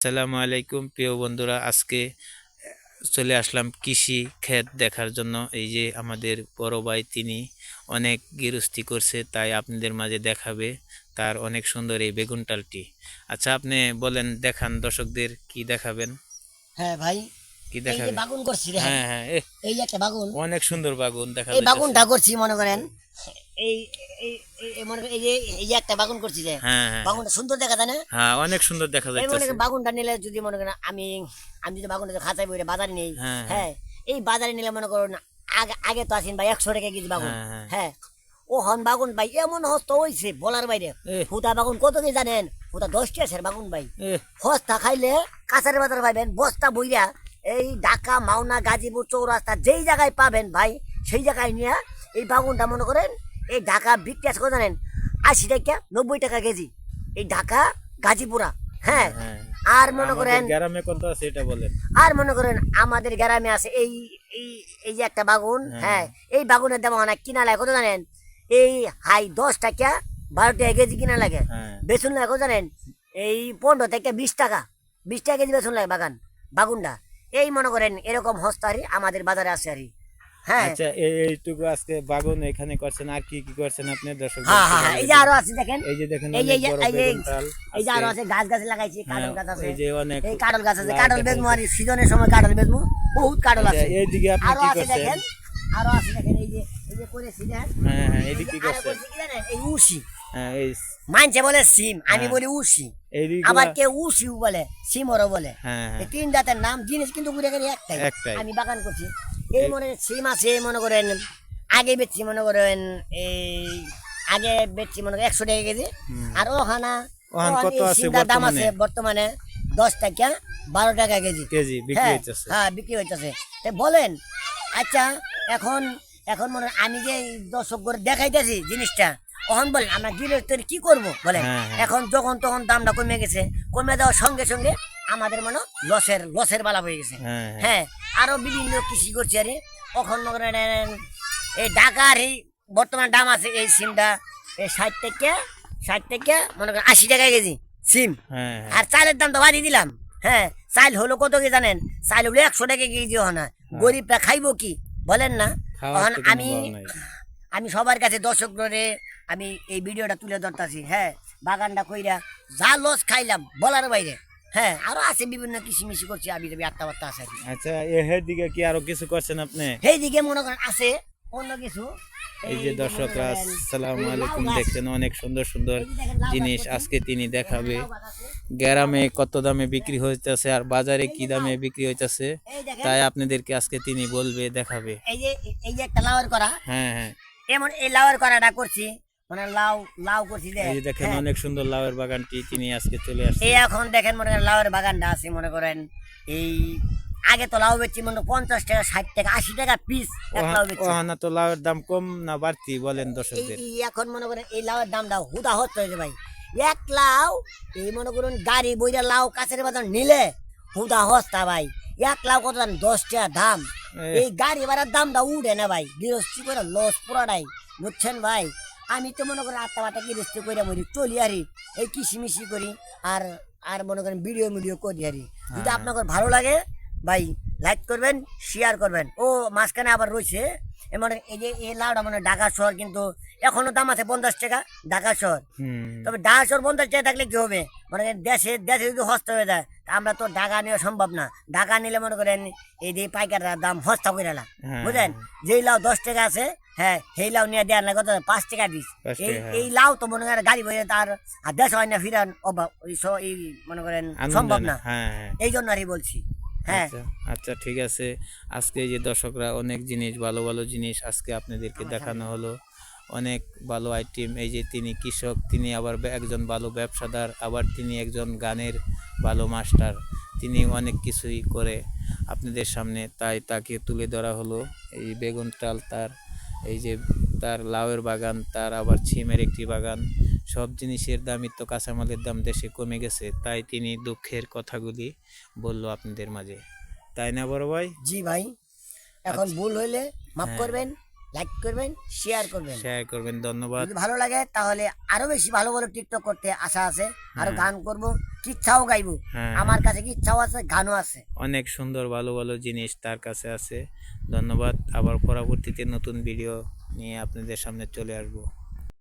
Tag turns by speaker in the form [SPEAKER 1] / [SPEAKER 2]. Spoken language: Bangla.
[SPEAKER 1] আসসালামু আলাইকুম প্রিয় বন্ধুরা। আজকে চলে আসলাম কৃষি ক্ষেত দেখার জন্য। এই যে আমাদের বড় ভাই তিনি অনেক গৃহস্থী করছে তাই আপনাদের মাঝে দেখাবে তার অনেক সুন্দর এই বেগুন টালটি আচ্ছা আপনি বলেন দেখান দর্শকদের কি দেখাবেন?
[SPEAKER 2] হ্যাঁ ভাই
[SPEAKER 1] কি
[SPEAKER 2] এই যে
[SPEAKER 1] দেখাবেন?
[SPEAKER 2] বাগুন করছি
[SPEAKER 1] হ্যাঁ হ্যাঁ
[SPEAKER 2] এই যে একটা বাগুন।
[SPEAKER 1] অনেক সুন্দর বাগুন দেখা
[SPEAKER 2] এই। বাগুনটা করছি মনে করেন। এই এই এই- এই মনে এই যে এই একটা বাগুন করছি যে
[SPEAKER 1] হ্যাঁ হ্যাঁ।
[SPEAKER 2] বাগুনটা সুন্দর দেখা যায় না?
[SPEAKER 1] হ্যাঁ অনেক সুন্দর দেখা
[SPEAKER 2] এই মনে বাগুনটা নিলে যদি মনে করেন আমি আমি যদি বাগুনটা খাঁচাই বইরে বাজারে নেই
[SPEAKER 1] হ্যাঁ,
[SPEAKER 2] হ্যাঁ। এই বাজারে নিলে মনে করুন আগে আগে তো আসেন ভাই একশো টাকা কেজি বাগুন
[SPEAKER 1] হ্যাঁ,
[SPEAKER 2] ও হন বাগুন ভাই এমন হস্ত হয়েছে বলার বাইরে। ফুটা বাগুন কত কি জানেন? ফুটা দশটি আছে বাগুন ভাই। হস্তা খাইলে কাঁচার বাজার পাইবেন বস্তা বইরা এই ঢাকা মাওনা গাজীপুর চৌরাস্তা যেই জায়গায় পাবেন ভাই সেই জায়গায় নিয়ে এই বাগুনটা মনে করেন এই ঢাকা বিক্রি আছে কত জানেন? আশি টাকা নব্বই টাকা কেজি। এই ঢাকা গাজীপুরা হ্যাঁ?
[SPEAKER 1] হ্যাঁ
[SPEAKER 2] আর মনে করেন
[SPEAKER 1] গ্রামে কত আছে এটা বলেন।
[SPEAKER 2] আর মনে করেন আমাদের গ্রামে আছে এই এই এই যে একটা বাগুন হ্যাঁ। এই বাগুনের দাম অনেক কিনা লাগে কত জানেন? এই হাই দশ টাকা বারো টাকা কেজি কিনা লাগে।
[SPEAKER 1] হ্যাঁ।
[SPEAKER 2] বেসন লাগে কত জানেন? এই পনেরো থেকে বিশ টাকা বিশ টাকা কেজি বেসন লাগে বাগান বাগুনটা। এই মনে করেন এরকম হস্তারি আমাদের বাজারে আছে আর কি। হ্যাঁ
[SPEAKER 1] আচ্ছা এইটুকু আজকে বাগুন এখানে করছেন আর কি কি করছেন আপনি? দর্শক
[SPEAKER 2] হ্যাঁ হ্যাঁ হ্যাঁ, এই যে আরও আছে দেখেন।
[SPEAKER 1] এই যে দেখেন
[SPEAKER 2] এই যে- এই যে-
[SPEAKER 1] আরও
[SPEAKER 2] আছে। গাছ গাছ লাগাইছি
[SPEAKER 1] হ্যাঁ,
[SPEAKER 2] কাঁঠাল গাছ আছে।
[SPEAKER 1] এই যে অনেক
[SPEAKER 2] এই কাঁঠাল গাছ আছে কাঁঠাল
[SPEAKER 1] দেখা
[SPEAKER 2] আর সিজনের সময় কাঁঠাল বেচমু বহুত কাঁঠাল আছে।
[SPEAKER 1] এইদিকে আপনি
[SPEAKER 2] আরও
[SPEAKER 1] কি
[SPEAKER 2] আছে
[SPEAKER 1] করছেন?
[SPEAKER 2] দেখেন আরও আছে দেখেন এই যে এই যে করেছি দেখেন
[SPEAKER 1] হ্যাঁ হ্যাঁ এইদিকে কি করছেন?
[SPEAKER 2] কি? এই উশি।
[SPEAKER 1] হ্যাঁ
[SPEAKER 2] মানছে বলে সিম আমি
[SPEAKER 1] হ্যাঁ।
[SPEAKER 2] বলি উশি। আবার কেউ উশিও বলে সিমরও বলে।
[SPEAKER 1] হ্যাঁ হ্যাঁ।
[SPEAKER 2] তিন জাতের নাম জিনিস কিন্তু ঘুরে গেলে একটাই। আমি বাগান করছি। এই মনে করেন সিম আছে মনে করেন আগে বেচছি মনে করেন এই আগে বেচছি মনে করেন একশো টাকা কেজি। আর ওখানা দাম? আছে বর্তমানে দশ টাকা বারো টাকা কেজি।
[SPEAKER 1] কেজি
[SPEAKER 2] হ্যাঁ হ্যাঁ বিক্রি হইতেছে। তো বলেন আচ্ছা এখন এখন মনে আমি যে দর্শক করে দেখাইতেছি জিনিসটা তখন বলেন আমরা দিলে তোর কি করব? বলেন
[SPEAKER 1] হ্যাঁ, হ্যাঁ।
[SPEAKER 2] এখন যখন তখন দামটা কমে গেছে কমে দেওয়ার সঙ্গে সঙ্গে আমাদের মনে লসের লসের বালা হয়ে গেছে।
[SPEAKER 1] হ্যাঁ হ্যাঁ।
[SPEAKER 2] হ্যাঁ আরও বিভিন্ন কৃষি করছে আরে। মনে এই ঢাকার এই বর্তমান দাম আছে এই সিমটা এই ষাট থেকে ষাট থেকে মনে করেন আশি টাকা কেজি সিম।
[SPEAKER 1] হ্যাঁ
[SPEAKER 2] আর চালের দাম তো বাড়িয়ে দিলাম। হ্যাঁ চাল হলো কত কি জানেন? চাল হলো একশো টাকা কেজি হয় না। গরিবরা খাইবো কি? বলেন না। তখন আমি আমি সবার কাছে দর্শক ধরে আমি এই ভিডিওটা তুলে ধরতেছি। হ্যাঁ বাগানটা কইরা যা লস খাইলাম বলার বাইরে। হ্যাঁ আরও আছে বিভিন্ন কৃষি মিশি করছি আমি রবি আটটা বার্তা আছে।
[SPEAKER 1] আচ্ছা এর দিকে কি আরও কিছু করছেন আপনি?
[SPEAKER 2] সেই দিকে মনে করেন আছে অন্য কিছু।
[SPEAKER 1] এই যে দর্শকরা আসসালামু আলাইকুম দেখছেন অনেক সুন্দর সুন্দর
[SPEAKER 2] এই
[SPEAKER 1] জিনিস আজকে তিনি দেখাবে। গ্রামে কত দামে বিক্রি হইতেছে আর বাজারে কি দামে বিক্রি হইতেছে তাই আপনাদেরকে আজকে তিনি বলবে দেখাবে।
[SPEAKER 2] এই যে এই যে একটা লাউয়ের করা
[SPEAKER 1] হ্যাঁ হ্যাঁ।
[SPEAKER 2] এমন এই লাউয়ের করাটা করছি মানে লাউ লাউ করছি
[SPEAKER 1] এই দেখেন
[SPEAKER 2] হ্যাঁ।
[SPEAKER 1] অনেক সুন্দর লাউয়ের বাগানটি তিনি আজকে চলে আসছে।
[SPEAKER 2] এই এখন দেখেন মনে করেন লাউয়ের বাগানটা আছে মনে করেন। এই আগে তো লাউ বেচছি মনে পঞ্চাশ টাকা ষাট টাকা আশি টাকা পিস এক লাউ বেচছি।
[SPEAKER 1] ওহানা তো লাউয়ের দাম কম না বাড়তি বলেন দর্শকদের?
[SPEAKER 2] এখন মনে করেন এই লাউয়ের দামটা হুদা হচ্ছে ভাই। এক লাউ এই মনে করুন গাড়ি বইরা লাউ কাছের বাজার নিলে হুদা হস্তা ভাই। এক লাউ কত দাম? দশ টাকা দাম। এই গাড়ি ভাড়ার দামটা উঠে না ভাই। গৃহস্থী করে লস পুরাটাই বুঝছেন ভাই? আমি তো মনে করেন আটটা বাটা গিরস্ত করে মরি চলি আরি এই কিসিমিসি করি আর আর মনে করেন ভিডিও মিডিও করি আরি। যদি আপনার ভালো লাগে ভাই লাইক করবেন শেয়ার করবেন। ও মাঝখানে আবার রয়েছে এ মানে এই যে এই লাউটা মানে ঢাকা শহর কিন্তু এখনও দাম আছে পঞ্চাশ টাকা ঢাকা শহর। তবে ঢাকা শহর পঞ্চাশ টাকা থাকলে কি হবে? মানে দেশে দেশে যদি হস্ত হয়ে যায় তা আমরা তো ঢাকা নেওয়া সম্ভব না। ঢাকা নিলে মনে করেন এই যে পাইকাররা দাম হস্তা করে না।
[SPEAKER 1] হ্যাঁ,
[SPEAKER 2] বুঝলেন? যেই লাউ দশ টাকা আছে হ্যাঁ সেই লাউ নিয়ে দেওয়ার না কত? পাঁচ টাকা
[SPEAKER 1] দিস
[SPEAKER 2] এই
[SPEAKER 1] হ্যাঁ।
[SPEAKER 2] এই লাউ তো মনে করেন গাড়ি বইয়ে তার আর দেশ হয় না ফিরান অভাব ওই এই মনে করেন সম্ভব
[SPEAKER 1] না। হ্যাঁ।
[SPEAKER 2] এই জন্য আর কি বলছি। হ্যাঁ।
[SPEAKER 1] আচ্ছা আচ্ছা ঠিক আছে। আজকে এই যে দর্শকরা অনেক জিনিস ভালো ভালো জিনিস আজকে আপনাদেরকে দেখানো হলো। অনেক ভালো আইটেম এই যে তিনি কৃষক তিনি আবার একজন ভালো ব্যবসাদার আবার তিনি একজন গানের ভালো মাস্টার তিনি অনেক কিছুই করে আপনাদের সামনে তাই তাকে তুলে ধরা হলো। এই বেগুন টাল তার এই যে তার লাউয়ের বাগান তার আবার ছিমের একটি বাগান সব জিনিসের দামই তো কাঁচামালের দাম দেশে কমে গেছে তাই তিনি দুঃখের কথাগুলি বলল আপনাদের মাঝে। তাই না বড় ভাই?
[SPEAKER 2] জি ভাই এখন
[SPEAKER 1] আচ্ছা।
[SPEAKER 2] ভুল হইলে মাফ
[SPEAKER 1] হ্যাঁ।
[SPEAKER 2] করবেন লাইক করবেন শেয়ার করবেন।
[SPEAKER 1] শেয়ার করবেন ধন্যবাদ।
[SPEAKER 2] যদি ভালো লাগে তাহলে আরও বেশি ভালো ভালো টিকটক করতে আশা আছে আরও
[SPEAKER 1] হ্যাঁ।
[SPEAKER 2] গান করব কিচ্ছাও গাইবো।
[SPEAKER 1] হ্যাঁ।
[SPEAKER 2] আমার কাছে কিচ্ছাও আছে গানও আছে।
[SPEAKER 1] অনেক সুন্দর ভালো ভালো জিনিস তার কাছে আছে। ধন্যবাদ আবার পরবর্তীতে নতুন ভিডিও নিয়ে আপনাদের সামনে চলে আসব।